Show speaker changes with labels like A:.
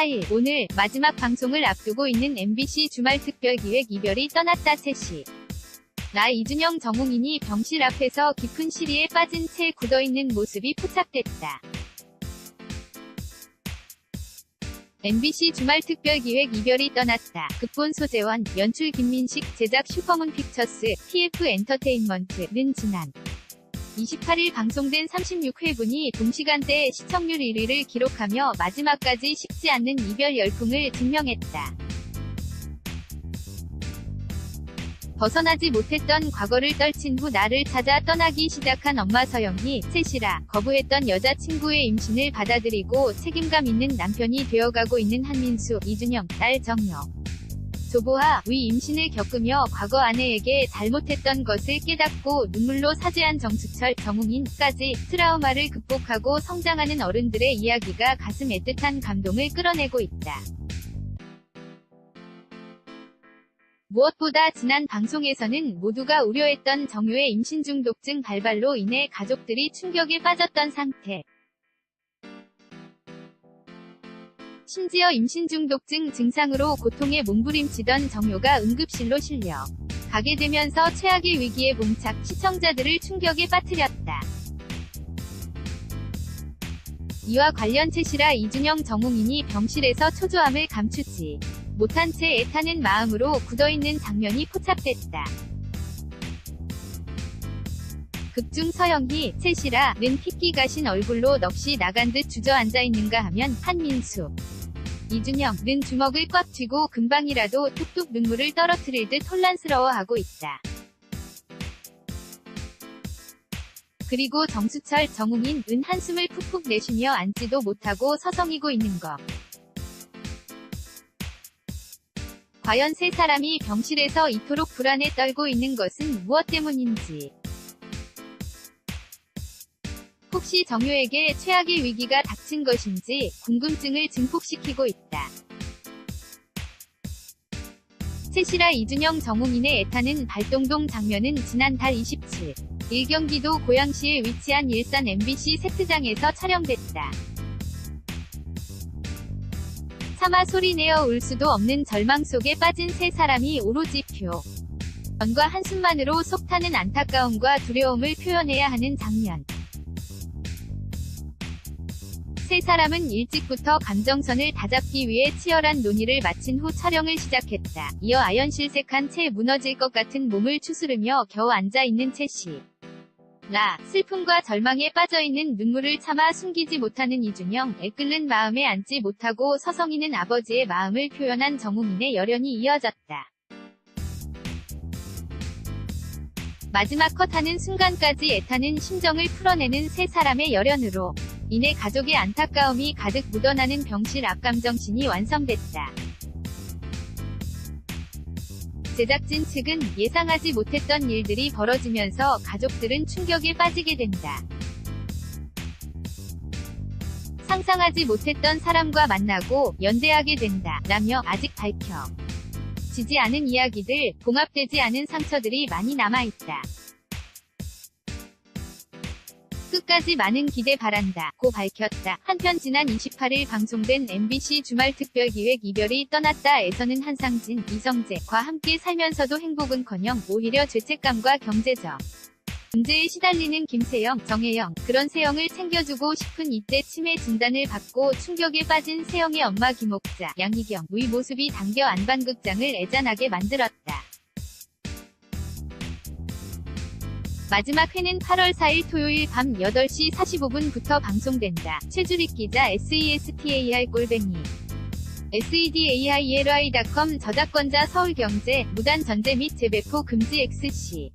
A: 4일 오늘 마지막 방송을 앞두고 있는 MBC 주말 특별기획 이별이 떠났다 채시. 나 이준영 정웅인이 병실 앞에서 깊은 시리에 빠진 채 굳어있는 모습이 포착됐다. MBC 주말 특별기획 이별이 떠났다. 극본 소재원, 연출 김민식, 제작 슈퍼문 픽처스, TF 엔터테인먼트는 지난 28일 방송된 36회분이 동시간대에 시청률 1위를 기록하며 마지막까지 식지 않는 이별 열풍을 증명했다. 벗어나지 못했던 과거를 떨친 후 나를 찾아 떠나기 시작한 엄마 서영이 셋이라 거부했던 여자친구의 임신을 받아들이고 책임감 있는 남편이 되어가고 있는 한민수, 이준영, 딸 정여. 조보아, 위 임신을 겪으며 과거 아내에게 잘못했던 것을 깨닫고 눈물로 사죄한 정수철, 정웅인까지 트라우마를 극복하고 성장하는 어른들의 이야기가 가슴 애틋한 감동을 끌어내고 있다. 무엇보다 지난 방송에서는 모두가 우려했던 정유의 임신 중독증 발발로 인해 가족들이 충격에 빠졌던 상태. 심지어 임신 중독증 증상으로 고통에 몸부림치던 정효가 응급실로 실려 가게 되면서 최악의 위기에 봉착 시청자들을 충격에 빠뜨렸다. 이와 관련 채시라 이준영 정웅인이 병실에서 초조함을 감추지 못한 채 애타는 마음으로 굳어있는 장면이 포착됐다. 극중 서영희, 채시라는 핏기 가신 얼굴로 넋이 나간 듯 주저앉아 있는가 하면 한민수. 이준영는 주먹을 꽉 쥐고 금방이라도 툭툭 눈물을 떨어뜨릴 듯 혼란스러워하고 있다. 그리고 정수철, 정웅인, 은 한숨을 푹푹 내쉬며 앉지도 못하고 서성이고 있는 것. 과연 세 사람이 병실에서 이토록 불안에 떨고 있는 것은 무엇 때문인지. 혹시 정효에게 최악의 위기가 닥친 것인지 궁금증을 증폭시키고 있다. 채시라 이준영 정웅인의 애타는 발동동 장면은 지난 달 27일 경기도 고양시에 위치한 일산 MBC 세트장에서 촬영됐다. 차마 소리내어 울 수도 없는 절망 속에 빠진 세 사람이 오로지 표. 연과 한숨만으로 속 타는 안타까움과 두려움을 표현해야 하는 장면. 세 사람은 일찍부터 감정선을 다잡기 위해 치열한 논의를 마친 후 촬영을 시작했다. 이어 아연 실색한 채 무너질 것 같은 몸을 추스르며 겨우 앉아있는 채씨. 라, 슬픔과 절망에 빠져있는 눈물을 참아 숨기지 못하는 이준영, 애끓는 마음에 앉지 못하고 서성이는 아버지의 마음을 표현한 정우민의 열연이 이어졌다. 마지막 컷하는 순간까지 애타는 심정을 풀어내는 세 사람의 열연으로 인해 가족의 안타까움이 가득 묻어나는 병실 앞감정신이 완성됐다. 제작진 측은 예상하지 못했던 일들이 벌어지면서 가족들은 충격에 빠지게 된다. 상상하지 못했던 사람과 만나고 연대하게 된다. 라며 아직 밝혀 지지 않은 이야기들, 봉합되지 않은 상처들이 많이 남아있다. 끝까지 많은 기대 바란다. 고 밝혔다. 한편 지난 28일 방송된 MBC 주말 특별기획 이별이 떠났다에서는 한상진, 이성재과 함께 살면서도 행복은커녕 오히려 죄책감과 경제적 문제에 시달리는 김세영, 정혜영, 그런 세영을 챙겨주고 싶은 이때 치매 진단을 받고 충격에 빠진 세영의 엄마 김옥자, 양희경, 의 모습이 당겨 안반극장을 애잔하게 만들었다. 마지막 회는 8월 4일 토요일 밤 8시 45분부터 방송된다. 최주릭 기자 SESTAR 꼴뱅이 sedaily.com 저작권자 서울경제 무단 전제 및 재배포 금지 XC